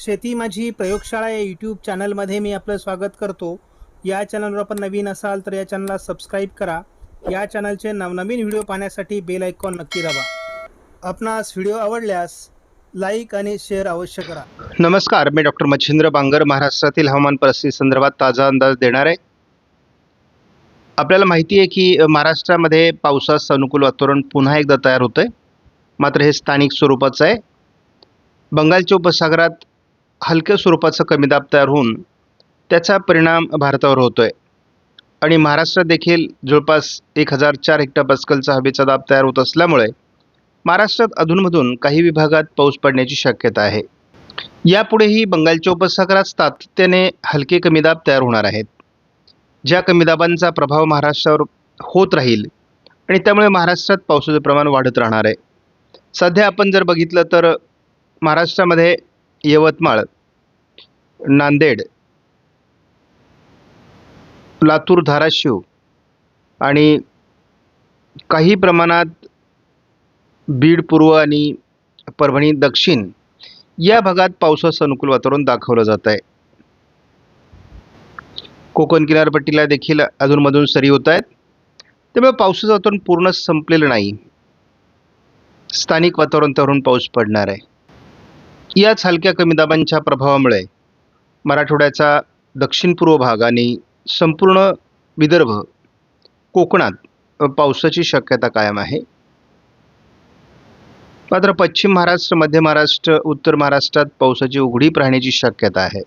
शेती माझी प्रयोगशाळा या यूट्यूब चॅनलमध्ये मी आपलं स्वागत करतो. या चॅनलवर आपण नवीन असाल तर या चॅनलला सबस्क्राईब करा. या चॅनलचे नवनवीन व्हिडिओ पाहण्यासाठी बेल आयकॉन नक्की दाबा. आपणास व्हिडिओ आवडल्यास लाईक आणि शेअर अवश्य करा. नमस्कार मी डॉक्टर मच्छिंद्र बांगर महाराष्ट्रातील हवामान परिस्थिती संदर्भात ताजा अंदाज देणार आहे. आपल्याला माहिती आहे की महाराष्ट्रामध्ये पावसास अनुकूल वातावरण पुन्हा एकदा तयार होतं आहे मात्र हे स्थानिक स्वरूपाचं आहे. बंगालच्या उपसागरात हलक्या स्वरूपाचा कमी दाब तयार होऊन त्याचा परिणाम भारतावर होतो आहे आणि महाराष्ट्रात देखील जवळपास एक हजार चार हेक्टर पस्कलचा हवेचा दाब तयार होत असल्यामुळे महाराष्ट्रात अधूनमधून काही विभागात पाऊस पडण्याची शक्यता आहे. यापुढेही बंगालच्या उपसागरात सातत्याने हलके कमी दाब तयार होणार आहेत. ज्या कमी दाबांचा प्रभाव महाराष्ट्रावर होत राहील आणि त्यामुळे महाराष्ट्रात पावसाचं प्रमाण वाढत राहणार आहे. सध्या आपण जर बघितलं तर महाराष्ट्रामध्ये यवतमाळ नांदेड लातूर धाराशिव आणि काही प्रमाणात बीड पूर्व आणि परभणी दक्षिण या भागात पावसाचं अनुकूल वातावरण दाखवलं जात आहे. कोकण किनारपट्टीला देखील अधूनमधून सरी होत आहेत. त्यामुळे पावसाचं वातावरण पूर्ण संपलेलं नाही. स्थानिक वातावरण तरुण पाऊस पडणार आहे. याच हलक्या कमी दाबांच्या प्रभावामुळे मराठवाड्याचा दक्षिण पूर्व भाग आणि संपूर्ण विदर्भ कोकणात पावसाची शक्यता कायम आहे. मात्र पश्चिम महाराष्ट्र मध्य महाराष्ट्र उत्तर महाराष्ट्रात पावसाची उघडीप राहण्याची शक्यता आहे.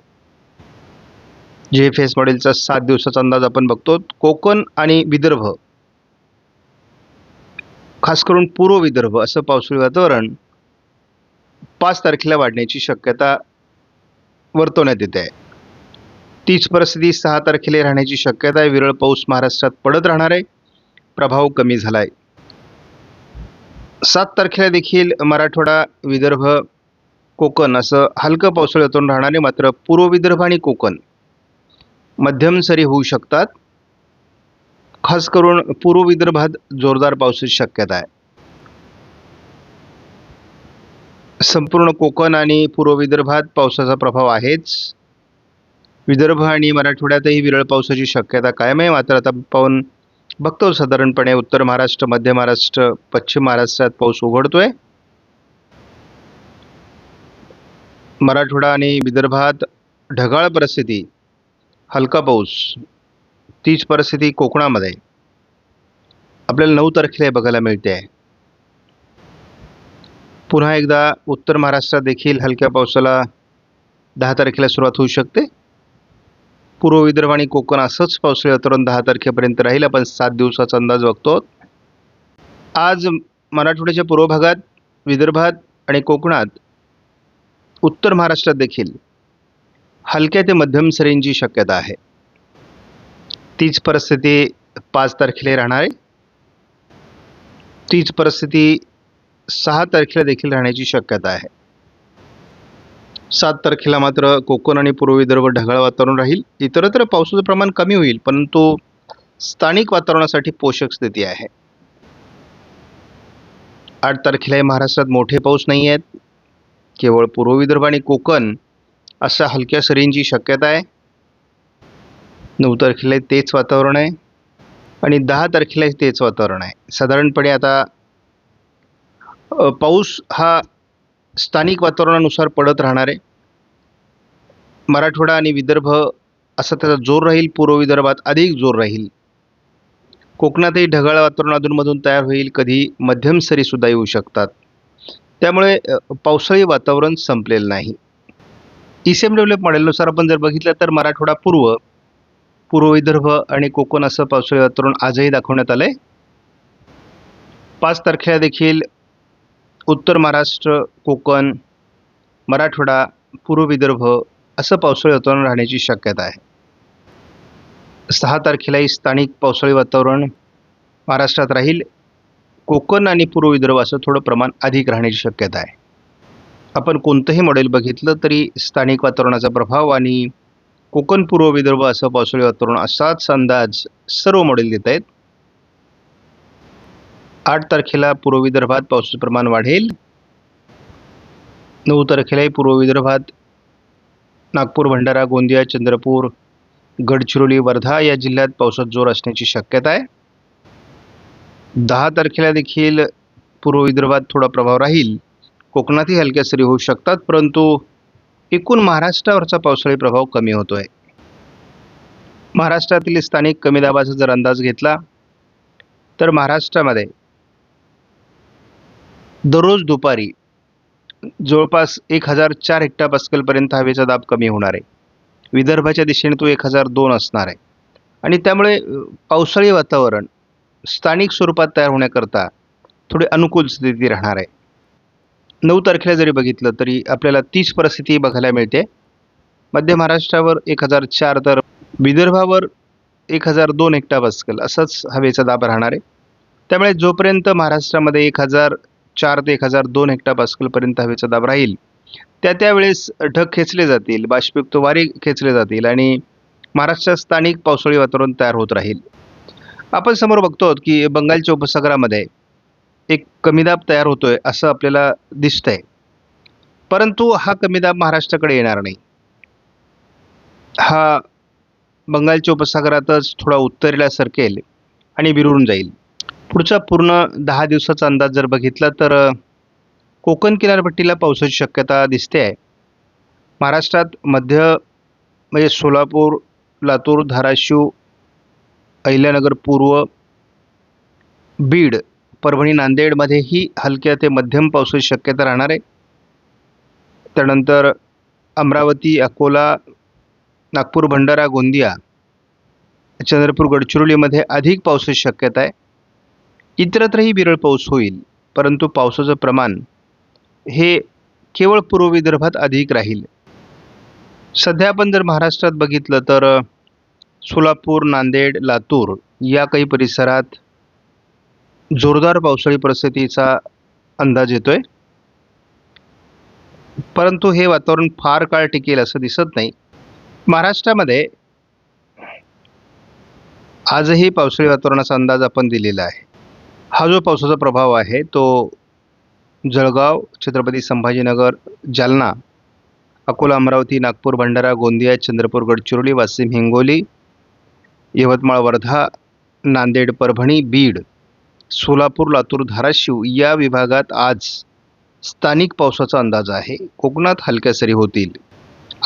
जे एफ एस मॉडेलचा सात दिवसाचा अंदाज आपण बघतो. कोकण आणि विदर्भ खास करून पूर्व विदर्भ असं पावसाळी वातावरण पाच तारखेला वाढण्याची शक्यता वर्तवण्यात येते. आहे तीच परिस्थिती सहा तारखेला राहण्याची शक्यता आहे. विरळ पाऊस महाराष्ट्रात पडत राहणार आहे. प्रभाव कमी झाला आहे सात तारखेला देखील मराठवाडा विदर्भ कोकण असं हलकं पावसाळ्यातून राहणार आहे मात्र पूर्व विदर्भ आणि कोकण मध्यम सरी होऊ शकतात. खास करून पूर्व विदर्भात जोरदार पावसाची शक्यता आहे. संपूर्ण कोकण आणि पूर्व विदर्भात पावसाचा प्रभाव आहेच. विदर्भ आणि मराठवाड्यातही विरळ पावसाची शक्यता कायम आहे. मात्र आता पाहून बघतो साधारणपणे उत्तर महाराष्ट्र मध्य महाराष्ट्र पश्चिम महाराष्ट्रात पाऊस उघडतोय. मराठवाडा आणि विदर्भात ढगाळ परिस्थिती हलका पाऊस तीच परिस्थिती कोकणामध्ये. आपल्याला नऊ तारखेला बघायला मिळते. आहे पुन्हा एकदा उत्तर महाराष्ट्रात देखील हलक्या पावसाला दहा तारखेला सुरुवात होऊ शकते. पूर्व विदर्भ आणि कोकण असंच पावसाळी वातावरण दहा तारखेपर्यंत राहील. आपण सात दिवसाचा अंदाज बघतो आज मराठवाड्याच्या पूर्व भागात विदर्भात आणि कोकणात उत्तर महाराष्ट्रात देखील हलक्या ते मध्यम सरींची शक्यता आहे. तीच परिस्थिती पाच तारखेला राहणार आहे. तीच परिस्थिती सहा तारखेला देखील राहण्याची शक्यता आहे. सात तारखेला मात्र कोकण आणि पूर्व विदर्भ ढगाळ वातावरण राहील. इतरत्र पावसाचं प्रमाण कमी होईल परंतु स्थानिक वातावरणासाठी पोषक स्थिती आहे. आठ तारखेलाही महाराष्ट्रात मोठे पाऊस नाही आहेत. केवळ पूर्व विदर्भ आणि कोकण अशा हलक्या सरींची शक्यता आहे. नऊ तारखेला तेच वातावरण आहे आणि दहा तारखेला तेच वातावरण आहे. साधारणपणे आता पाऊस हा स्थानिक वातावरणानुसार पडत राहणार आहे. मराठवाडा आणि विदर्भ असा त्याचा जोर राहील पूर्व विदर्भात अधिक जोर राहील. कोकणातही ढगाळ वातावरण अधूनमधून तयार होईल कधी मध्यम सरीसुद्धा येऊ शकतात. त्यामुळे पावसाळी वातावरण संपलेलं नाही. ई सी एम डेव्हलप मॉडेलनुसार आपण जर बघितलं तर मराठवाडा पूर्व पूर्व विदर्भ आणि कोकण असं पावसाळी वातावरण आजही दाखवण्यात आलं आहे पाच तारखेला देखील उत्तर महाराष्ट्र कोकण मराठवाडा पूर्व विदर्भ असं पावसाळी वातावरण राहण्याची शक्यता आहे. सहा तारखेलाही स्थानिक पावसाळी वातावरण महाराष्ट्रात राहील. कोकण आणि पूर्व विदर्भ असं थोडं प्रमाण अधिक राहण्याची शक्यता आहे. आपण कोणतंही मॉडेल बघितलं तरी स्थानिक वातावरणाचा प्रभाव आणि कोकण पूर्व विदर्भ असं पावसाळी वातावरण असाच अंदाज सर्व मॉडेल देत आहेत. आठ तारखेला पूर्व विदर्भात पावसाचं प्रमाण वाढेल. नऊ तारखेलाही पूर्व विदर्भात नागपूर भंडारा गोंदिया चंद्रपूर गडचिरोली वर्धा या जिल्ह्यात पावसात जोर असण्याची शक्यता आहे. दहा तारखेला देखील पूर्व विदर्भात थोडा प्रभाव राहील. कोकणातही हलक्या सरी होऊ शकतात परंतु एकूण महाराष्ट्रावरचा पावसाळी प्रभाव कमी होतो आहे महाराष्ट्रातील स्थानिक कमी दाबाचा जर अंदाज घेतला तर महाराष्ट्रामध्ये दररोज दुपारी जवळपास एक हजार चार हेक्टापास्कलपर्यंत हवेचा दाब कमी होणार आहे. विदर्भाच्या दिशेने तो एक हजार दोन असणार आहे. आणि त्यामुळे पावसाळी वातावरण स्थानिक स्वरूपात तयार होण्याकरता थोडी अनुकूल स्थिती राहणार आहे. नऊ तारखेला जरी बघितलं तरी आपल्याला तीच परिस्थिती बघायला मिळते. मध्य महाराष्ट्रावर एक हजार चार तर विदर्भावर एक हजार दोन हेक्टापास्कल असंच हवेचा दाब राहणार आहे. त्यामुळे जोपर्यंत महाराष्ट्रामध्ये एक हजार चार ते एक हजार दोन हेक्टापास्कलपर्यंत हवेचा दाब राहील. त्या त्यावेळेस ढग खेचले जातील बाष्पयुक्त वारे खेचले जातील आणि महाराष्ट्रात स्थानिक पावसाळी वातावरण तयार होत राहील. आपण समोर बघतो की बंगालच्या उपसागरामध्ये एक कमी दाब तयार होतोय असं आपल्याला दिसतंय. परंतु हा कमी दाब महाराष्ट्राकडे येणार नाही. हा बंगालच्या उपसागरातच थोडा उत्तरेला सरकेल आणि विरून जाईल. पुढचा पूर्ण दहा दिवसाचा अंदाज जर बघितला तर कोकण किनारपट्टीला पावसाची शक्यता दिसते आहे. महाराष्ट्रात मध्य म्हणजे सोलापूर लातूर धाराशिव अहिल्यानगर पूर्व बीड परभणी नांदेडमध्येही हलक्या ते मध्यम पावसाची शक्यता राहणार आहे. त्यानंतर अमरावती अकोला नागपूर भंडारा गोंदिया चंद्रपूर गडचिरोलीमध्ये अधिक पावसाची शक्यता आहे. इतरत्रही विरळ पाऊस होईल परंतु पावसाचं प्रमाण हे केवळ पूर्व विदर्भात अधिक राहील. सध्या आपण जर महाराष्ट्रात बघितलं तर सोलापूर नांदेड लातूर या काही परिसरात जोरदार पावसाळी परिस्थितीचा अंदाज येतो आहे परंतु हे वातावरण फार काळ टिकेल असं दिसत नाही. महाराष्ट्रामध्ये आजही पावसाळी वातावरणाचा अंदाज आपण दिलेला आहे. हा जो पावसाचा प्रभाव आहे तो जळगाव छत्रपती संभाजीनगर जालना अकोला अमरावती नागपूर भंडारा गोंदिया चंद्रपूर गडचिरोली वाशिम हिंगोली यवतमाळ वर्धा नांदेड परभणी बीड सोलापूर लातूर धाराशिव या विभागात आज स्थानिक पावसाचा अंदाज आहे. कोकणात हलक्या सरी होतील.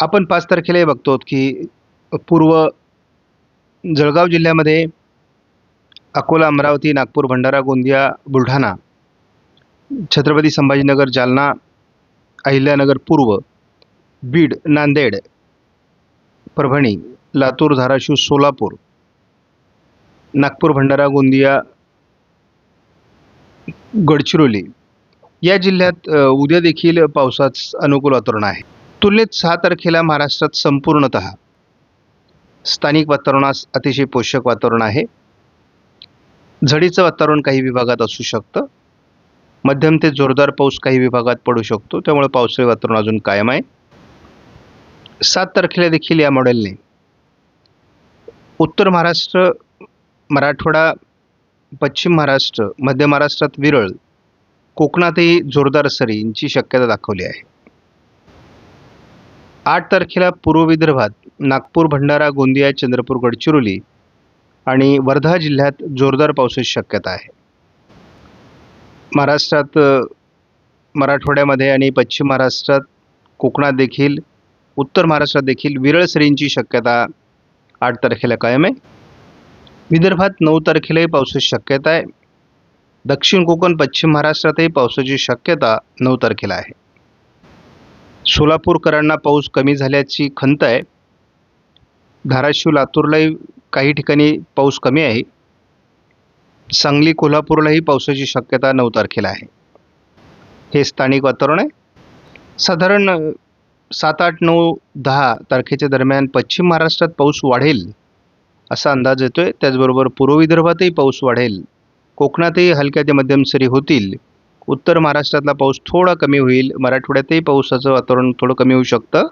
आपण पाच तारखेलाही बघतो की पूर्व जळगाव जिल्ह्यामध्ये अकोला अमरावती नागपूर भंडारा गोंदिया बुलढाणा छत्रपती संभाजीनगर जालना अहिल्यानगर पूर्व बीड नांदेड परभणी लातूर धाराशिव सोलापूर नागपूर भंडारा गोंदिया गडचिरोली या जिल्ह्यात उद्या देखील पावसाच अनुकूल वातावरण आहे. तुलनेत सहा तारखेला महाराष्ट्रात संपूर्णत स्थानिक वातावरणास अतिशय पोषक वातावरण आहे. झडीचं वातावरण काही विभागात असू शकतं. मध्यम ते जोरदार पाऊस काही विभागात पडू शकतो. त्यामुळे पावसाळी वातावरण अजून कायम आहे. सात तारखेला देखील या मॉडेलने उत्तर महाराष्ट्र मराठवाडा पश्चिम महाराष्ट्र मध्य महाराष्ट्रात विरळ कोकणातही जोरदार सरींची शक्यता दाखवली आहे. आठ तारखेला पूर्व विदर्भात नागपूर भंडारा गोंदिया चंद्रपूर गडचिरोली आणि वर्धा जिल्ह्यात जोरदार पावसाची शक्यता आहे. महाराष्ट्रात मराठवाड्यामध्ये आणि पश्चिम महाराष्ट्रात कोकणात देखील उत्तर महाराष्ट्रात देखील विरळ सरींची शक्यता आठ तारखेला कायम आहे. विदर्भात नऊ तारखेलाही पावसाची शक्यता आहे. दक्षिण कोकण पश्चिम महाराष्ट्रातही पावसाची शक्यता नऊ तारखेला आहे. सोलापूरकरांना पाऊस कमी झाल्याची खंत आहे. धाराशिव लातूरलाही काही ठिकाणी पाऊस कमी आहे. सांगली कोल्हापूरलाही पावसाची शक्यता नऊ तारखेला आहे. हे स्थानिक वातावरण आहे. साधारण सात आठ नऊ दहा तारखेच्या दरम्यान पश्चिम महाराष्ट्रात पाऊस वाढेल असा अंदाज येतो आहे त्याचबरोबर पूर्व विदर्भातही पाऊस वाढेल. कोकणातही हलक्या ते मध्यम सरी होतील. उत्तर महाराष्ट्रातला पाऊस थोडा कमी होईल. मराठवाड्यातही पावसाचं वातावरण थोडं कमी होऊ शकतं.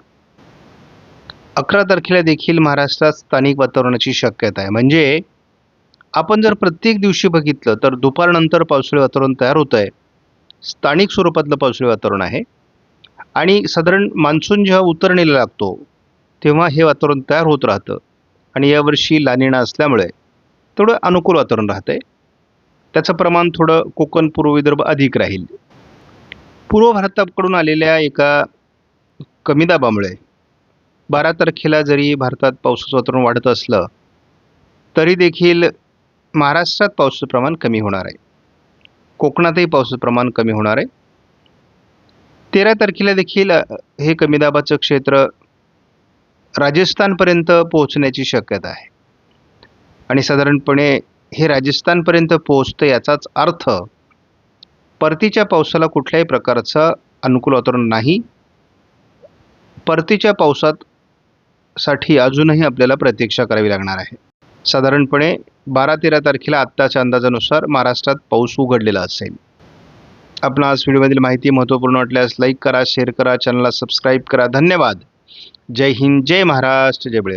अकरा तारखेला देखील महाराष्ट्रात स्थानिक वातावरणाची शक्यता आहे. म्हणजे आपण जर प्रत्येक दिवशी बघितलं तर दुपारनंतर पावसाळी वातावरण तयार होतं आहे. स्थानिक स्वरूपातलं पावसाळी वातावरण आहे. आणि साधारण मान्सून जेव्हा उतरणीला लागतो तेव्हा हे वातावरण तयार होत राहतं. आणि यावर्षी लानिणा असल्यामुळे थोडं अनुकूल वातावरण राहतं आहे त्याचं प्रमाण थोडं कोकण पूर्व विदर्भ अधिक राहील. पूर्व भारताकडून आलेल्या एका कमी दाबामुळे बारा तारखेला जरी भारतात पावसाचं वातावरण वाढत असलं तरी देखील महाराष्ट्रात पावसाचं प्रमाण कमी होणार आहे. कोकणातही पावसाचं प्रमाण कमी होणार आहे. तेरा तारखेला देखील हे कमी दाबाचं क्षेत्र राजस्थानपर्यंत पोहोचण्याची शक्यता आहे. आणि साधारणपणे हे राजस्थानपर्यंत पोहोचतं याचाच अर्थ परतीच्या पावसाला कुठल्याही प्रकारचं अनुकूल वातावरण नाही. परतीच्या पावसात साठी अजूनही आपल्याला प्रतीक्षा करावी लागणार आहे. साधारणपणे बारा तेरा तारखेला आत्ताच्या अंदाजानुसार महाराष्ट्रात पाऊस उघडलेला असेल. आपणास व्हिडिओमधील माहिती महत्त्वपूर्ण वाटल्यास लाईक करा शेअर करा चॅनलला सबस्क्राईब करा. धन्यवाद. जय हिंद जय महाराष्ट्र जय बळीराम.